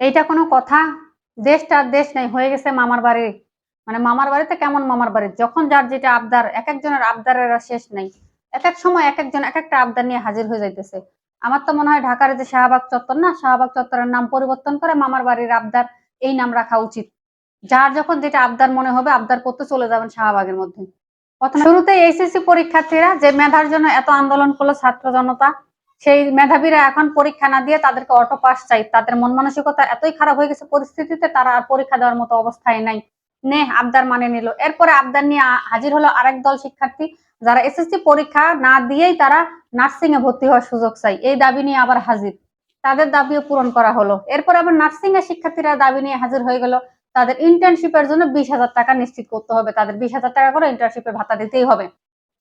এইটা কোনো কথা? দেশটা দেশ নেই, হয়ে গেছে মামার বাড়ি। মানে মামার বাড়িতে কেমন মামার বাড়ি? যখন যার যেটা আবদার এক একজনের আবদারের শেষ নেই। এক এক সময় এক একজন এক একটা আবদার নিয়ে হাজির হয়ে যাইতেছে। আমার তো মনে হয় ঢাকার যে শাহবাগ চত্বর না, শাহবাগ চত্বরের নাম পরিবর্তন করে মামার বাড়ির আবদার এই নাম রাখা উচিত। যার যখন যেটা আবদার মনে হবে, আবদার করতে চলে যাবেন শাহবাগের মধ্যে। প্রথমে শুরুতে এইচএসসি পরীক্ষার্থীরা যে মেধার জন্য এত আন্দোলন করল ছাত্র জনতা সেই মেধাবীরা এখন পরীক্ষা না দিয়ে তাদেরকে অটো পাস চাই। তাদের মন মানসিকতা এতই খারাপ হয়ে গেছে পরিস্থিতিতে, তারা আর পরীক্ষা দেওয়ার মতো অবস্থায় নাই। নে, আবদার মানে নিল। এরপরে আবদার নিয়ে হাজির হলো আরেক দল শিক্ষার্থী, যারা এসএসসি পরীক্ষা না দিয়েই তারা নার্সিং এ ভর্তি হওয়ার সুযোগ চাই। এই দাবি নিয়ে আবার হাজির। তাদের দাবিও পূরণ করা হলো। এরপর আবার নার্সিং এর শিক্ষার্থীরা দাবি নিয়ে হাজির হয়ে গেল। তাদের ইন্টার্নশিপের জন্য বিশ হাজার টাকা নিশ্চিত করতে হবে। তাদের বিশ হাজার টাকা করে ইন্টার্নশিপের ভাতা দিতেই হবে।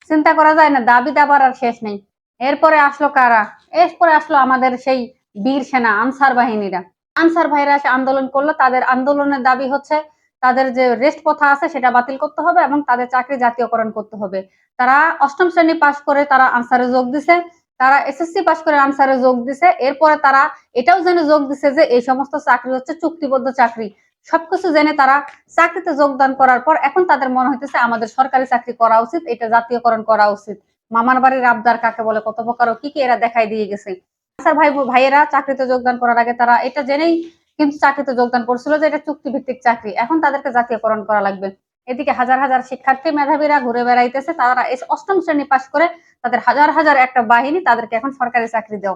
চিন্তা করা যায় না, দাবি দাবার আর শেষ নেই। এরপরে আসলো কারা? এরপরে আসলো আমাদের সেই বীর সেনা, আনসার বাহিনীরা। আনসার ভাইরা এসে আন্দোলন করল। তাদের আন্দোলনের দাবি হচ্ছে তাদের যে রেস্ট প্রথা আছে সেটা বাতিল করতে হবে এবং তাদের চাকরি জাতীয়করণ করতে হবে। তারা অষ্টম শ্রেণি পাশ করে তারা আনসারে যোগ দিছে। তারা এসএসসি পাশ করে আনসারে যোগ দিছে। এরপরে তারা এটাও জেনে যোগ দিছে যে এই সমস্ত চাকরি হচ্ছে চুক্তিবদ্ধ চাকরি। সবকিছু জেনে তারা চাকরিতে যোগদান করার পর এখন তাদের মনে হইতেছে আমাদের সরকারি চাকরি করা উচিত, এটা জাতীয়করণ করা উচিত। মামার বাড়ির আবদার কাকে বলে, কত প্রকার কি কি এরা দেখাই দিয়ে গেছে। আনসার ভাই, ভাইয়েরা, চাকরিতে যোগদান করার আগে তারা এটা জেনেই কিন্তু চাকরিতে যোগদান করছিল যে এটা চুক্তি ভিত্তিক চাকরি। এখন তাদেরকে জাতীয়করণ করা লাগবে। এদিকে হাজার হাজার শিক্ষার্থী, মেধাবীরা ঘুরে বেড়াইতেছে। তারা অষ্টম শ্রেণি পাশ করে তাদের হাজার হাজার একটা বাহিনী তাদেরকে এখন সরকারি চাকরি দাও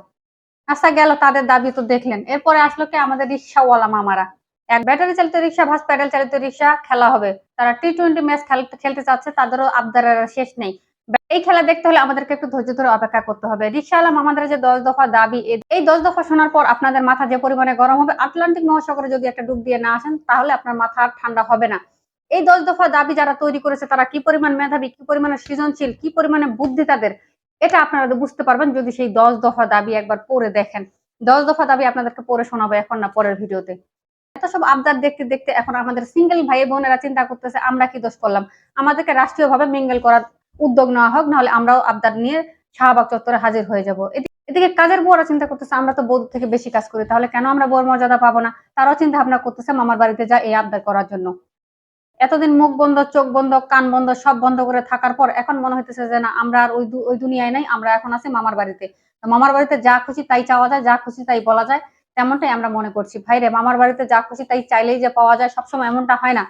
আচ্ছা গেল, তাদের দাবি তো দেখলেন। এরপরে আসলো কি? আমাদের রিক্সাওয়ালা মামারা। এক ব্যাটারি চালিত রিক্সা, ভাস প্যাডেল চালিত রিক্সা খেলা হবে। তারা টি টোয়েন্টি ম্যাচ খেলতে চাচ্ছে, তাদেরও আবদারের শেষ নেই। এই খেলা দেখতে হলে আমাদেরকে একটু ধৈর্য ধরে অপেক্ষা করতে হবে। রিক্সাওয়ালা আমাদের যে দশ দফা দাবি এই দশ দফা শোনার পর আপনাদের মাথা যে পরিমাণে গরম হবে, আটলান্টিক মহাসাগরে যদি একটা ডুব দিয়ে না আসেন, তাহলে আপনার মাথা ঠান্ডা হবে না। এই দশ দফা দাবি যারা তৈরি করেছে, তারা কি পরিমাণ মেধাবী, কি পরিমাণে সৃজনশীল, কি পরিমাণে বুদ্ধি তাদের, এটা আপনারা বুঝতে পারবেন যদি সেই দশ দফা দাবি একবার পড়ে দেখেন। দশ দফা দাবি আপনাদেরকে পড়ে শোনাবো এখন না পরের ভিডিওতে। এত সব আবদার দেখতে দেখতে এখন আমাদের সিঙ্গেল ভাই বোনেরা চিন্তা করতেছে, আমরা কি দোষ করলাম? আমাদেরকে রাষ্ট্রীয়ভাবে মিঙ্গেল করার উদ্যোগ নেওয়া হোক, নাহলে আমরাও আবদার নিয়ে শাহবাগ চত্বরে হাজির হয়ে যাব। এদিকে কাজের বউরা চিন্তা করতেছে, আমরা তো বৌদ্ধ থেকে বেশি কাজ করি, তাহলে কেন আমরা বউর মর্যাদা পাবো না? তারাও চিন্তা ভাবনা করতেছে, মামার বাড়িতে যা এই আবদার করার জন্য। এতদিন মুখ বন্ধ, চোখ বন্ধ, কান বন্ধ, সব বন্ধ করে থাকার পর এখন মনে হইতেছে যে না, আমরা আর ওই ওই দুনিয়ায় নাই, আমরা এখন আছি মামার বাড়িতে। মামার বাড়িতে যা খুশি তাই চাওয়া যায়, যা খুশি তাই বলা যায়, তেমনটাই আমরা মনে করছি। ভাইরে, মামার বাড়িতে যা খুশি তাই চাইলেই যে পাওয়া যায়, সবসময় এমনটা হয় না।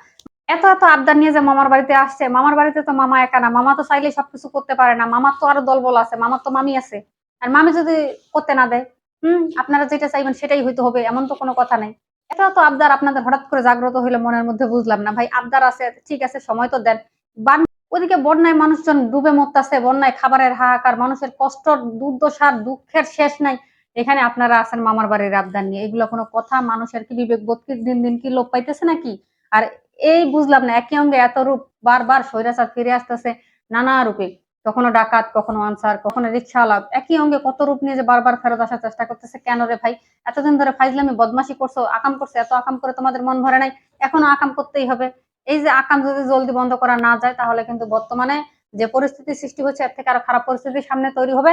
এত এত আবদার নিয়ে যে মামার বাড়িতে আসছে, মামার বাড়িতে তো মামা একা না, মামা তো চাইলেই সবকিছু করতে পারে না মামার তো আরও দলবল আছে, মামার তো মামি আছে, আর মামি যদি করতে না দেয়, হুম, আপনারা যেটা চাইবেন সেটাই হইতে হবে, এমন তো কোনো কথা নাই। এত এত আবদার আপনাদের হঠাৎ করে জাগ্রত হইলে মনের মধ্যে বুঝলাম না, ভাই আবদার আছে, ঠিক আছে, সময় তো দেন। বান ওদিকে বন্যায় মানুষজন ডুবে মরতেছে, বন্যায় খাবারের হাহাকার, মানুষের কষ্ট, দুর্দশার, দুঃখের শেষ নাই। এখানে আপনারা আছেন মামার বাড়ির আবদার নিয়ে, এগুলো কোনো কথা, মানুষের কি বিবেক বোধ কি দিন দিন কি লোপ পাইতেছে নাকি? আর এই বুঝলাম না একই অঙ্গে এত রূপ বারবার স্বৈরাচার ফিরে আসতেছে নানা রূপে। কখনো ডাকাত, কখনো আনসার, কখনো রিক্সাওয়ালা, একই অঙ্গে কত রূপ নিয়ে যে বারবার ফেরত আসার চেষ্টা করতেছে, কেন রে ভাই? এতদিন ধরে ফাইজলামি, বদমাশি করছ, আকাম করছ, এত আকাম করে তোমাদের মন ভরে নাই, এখনও আকাম করতেই হবে। এই যে আকাম যদি জলদি বন্ধ করা না যায়, তাহলে কিন্তু বর্তমানে যে পরিস্থিতি সৃষ্টি হচ্ছে, এর থেকে আরও খারাপ পরিস্থিতি সামনে তৈরি হবে।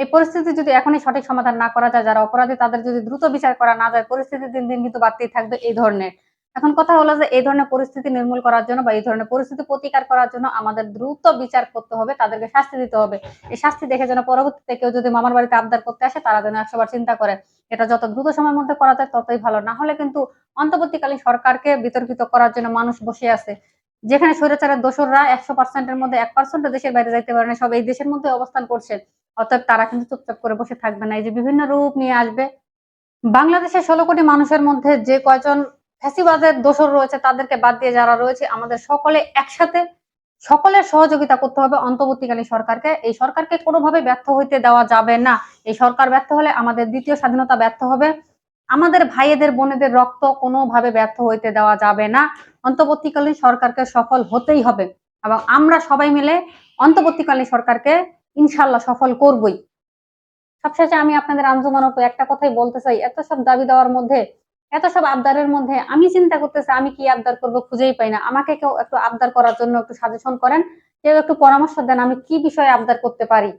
এই পরিস্থিতি যদি এখনই সঠিক সমাধান না করা যায়, যারা অপরাধী, তাদের যদি দ্রুত বিচার করা না যায়, পরিস্থিতি দিন দিন কিন্তু বাড়তেই থাকবে এই ধরনের। এখন কথা হলো যে, এই ধরনের পরিস্থিতি নির্মূল করার জন্য বা এই ধরনের পরিস্থিতি প্রতিকার করার জন্য আমাদের দ্রুত বিচার করতে হবে, তাদেরকে শাস্তি দিতে হবে। এই শাস্তি দেখে যেন পরবর্তীতে কেউ যদি মামার বাড়িতে আবদার করতে আসে, তারা যেন একশোবার চিন্তা করে, এটা যত দ্রুত সময়ের মধ্যে করা যায় ততই ভালো। না হলে কিন্তু অন্তর্বর্তীকালীন সরকারকে বিতর্কিত করার জন্য মানুষ বসে আছে। যেখানে স্বৈরাচারের দোসররা একশো পার্সেন্টের মধ্যে এক পার্সেন্ট দেশের বাইরে যাইতে পারে না, সব এই দেশের মধ্যে অবস্থান করছে। অর্থাৎ তারা কিন্তু চুপচাপ করে বসে থাকবে না। এই যে বিভিন্ন রূপ নিয়ে আসবে। বাংলাদেশের ষোলো কোটি মানুষের মধ্যে যে কয়জন ফ্যাসিবাদের দোসর রয়েছে, তাদেরকে বাদ দিয়ে যারা রয়েছে, আমাদের সকলে একসাথে সকলের সহযোগিতা করতে হবে। অন্তর্বর্তীকালীন সরকারকে, এই সরকারকে কোনোভাবে ব্যর্থ হইতে দেওয়া যাবে না। এই সরকার ব্যর্থ হলে আমাদের দ্বিতীয় স্বাধীনতা ব্যর্থ হবে। আমাদের ভাইয়েদের বোনেদের রক্ত কোনোভাবে ব্যর্থ হইতে দেওয়া যাবে না। অন্তর্বর্তীকালীন সরকারকে সফল হতেই হবে এবং আমরা সবাই মিলে অন্তর্বর্তীকালীন সরকারকে ইনশাল্লাহ সফল করবই। সবশেষে আমি আপনাদের আঞ্জুমানত একটা কথাই বলতে চাই। এত সব দাবি দেওয়ার মধ্যে এত সব আবদারের মধ্যে আমি চিন্তা করতেছি, আমি কি আবদার করব খুঁজেই পাই না। আমাকে কেউ একটু আবদার করার জন্য একটু সাজেশন করেন, কেউ একটু পরামর্শ দেন আমি কি বিষয়ে আবদার করতে পারি।